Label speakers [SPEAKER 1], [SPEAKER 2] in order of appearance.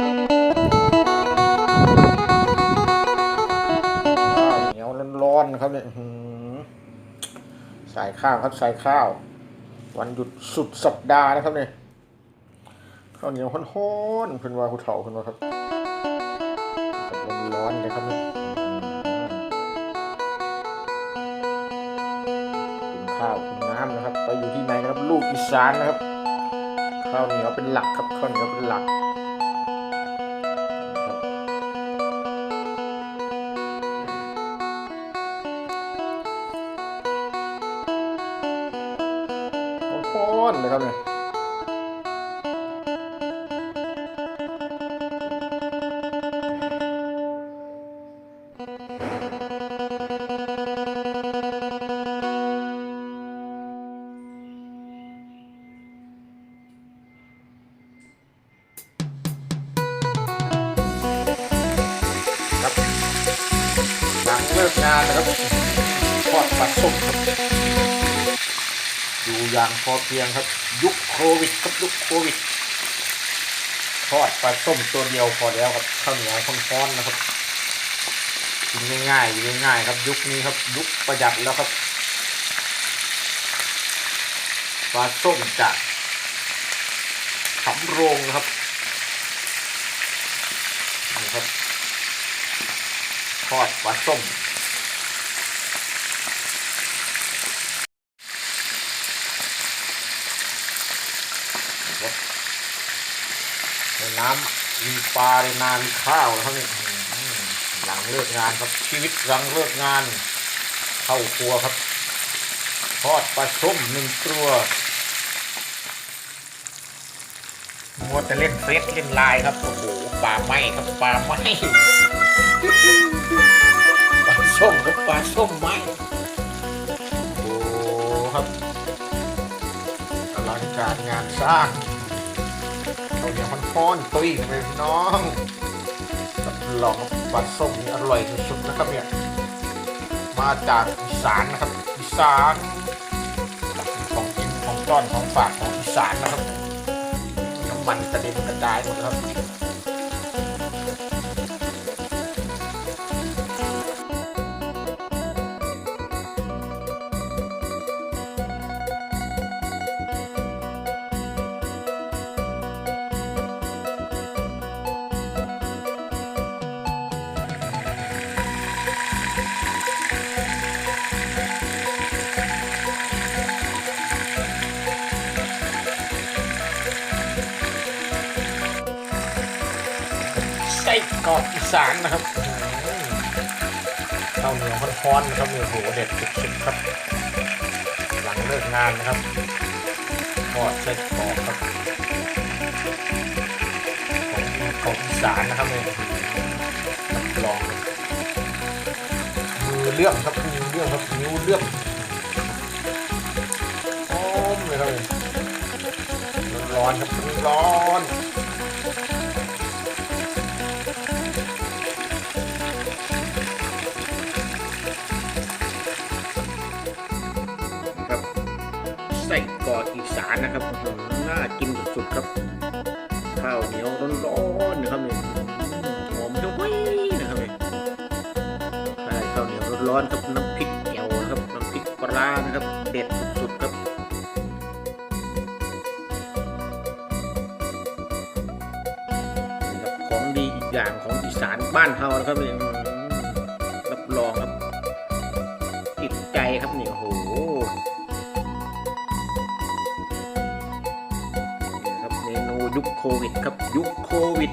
[SPEAKER 1] เหนียวร้อนๆครับเนี่ยใส่ข้าวครับใส่ข้าว วันหยุดสุดสัปดาห์นะครับเนี่ยข้าวเหนียวฮ้อนๆเพิ่นว่าผู้เฒ่าเพิ่นว่าครับร้อนๆเลยครับเนี่ยข้าวคุณน้ำนะครับ ไปอยู่ที่ไหนนะครับ ลูกอีสานนะครับ ข้าวเหนียวเป็นหลักครับข้าวเหนียวเป็นหลัก อนๆเลยครับเนี่ยครับหลังเลิกงานนะครับทอดปลาส้มครับ อยู่อย่างพอเพียงครับ ยุคโควิดครับยุคโควิดทอดปลาส้มตัวเดียวพอแล้วครับข้าวเหนียวร้อนๆนะครับกินง่ายๆง่ายๆครับ ยุคนี้ครับ ยุคประหยัดแล้วครับปลาส้มจากสำโรงนะครับนี่ครับทอดปลาส้มนะครับในน้ำมีปลาในนามีข้าวนะครับนี่อื้อหือหลังเลิกงานครับชีวิตหลังเลิกงาน เข้าครัวครับทอดปลาส้มหนึ่งตัวมัวแต่เล่นเฟซเล่นไลน์ครับโอ้โหปลาไหมครับปลาไหมปลาส้มกับปลาส้มไหมโอ้ครับอลังการงานสร้าง พอนตุ้ยเลยพี่น้องรับรองว่าปลาส้มนี่อร่อยสุดๆนะครับเนี่ย มาจากอีสานนะครับอีสานของกินของต้อนของฝากของอีสานนะครับ น้ำมันกระเด็นกระจายหมดครับ ส้กรอกอีสานนะครับข้าวเหนียวร้อนๆนะครับเนี่ยโหเด็ดสุดๆครับ หลังเลิกงานนะครับทอดไส้กรอกครับขององอีสานนะครับเนี่ยรับรองมือเรื่องครับมือเรื่องครับนิ้วเรื่องหอมเลยครับเนี่ยร้อนครับร้อน ไส้กรอกอีสานนะครับน่ากินสุดๆครับ ข้าวเหนียวร้อนๆนะครับเนี่ยหอมเฮ้ยนะครับเนี่ยใช่ข้าวเหนียวร้อนๆครับน้ำพริกเกี่ยวนะครับน้ำพริกปลานะครับ เด็ดสุดๆครับของดีอีกอย่างของอีสานบ้านเฮานะครับเนี่ยรับรองครับติดใจครับเนี่ยโอ้โห ยุคโควิดครับยุคโควิด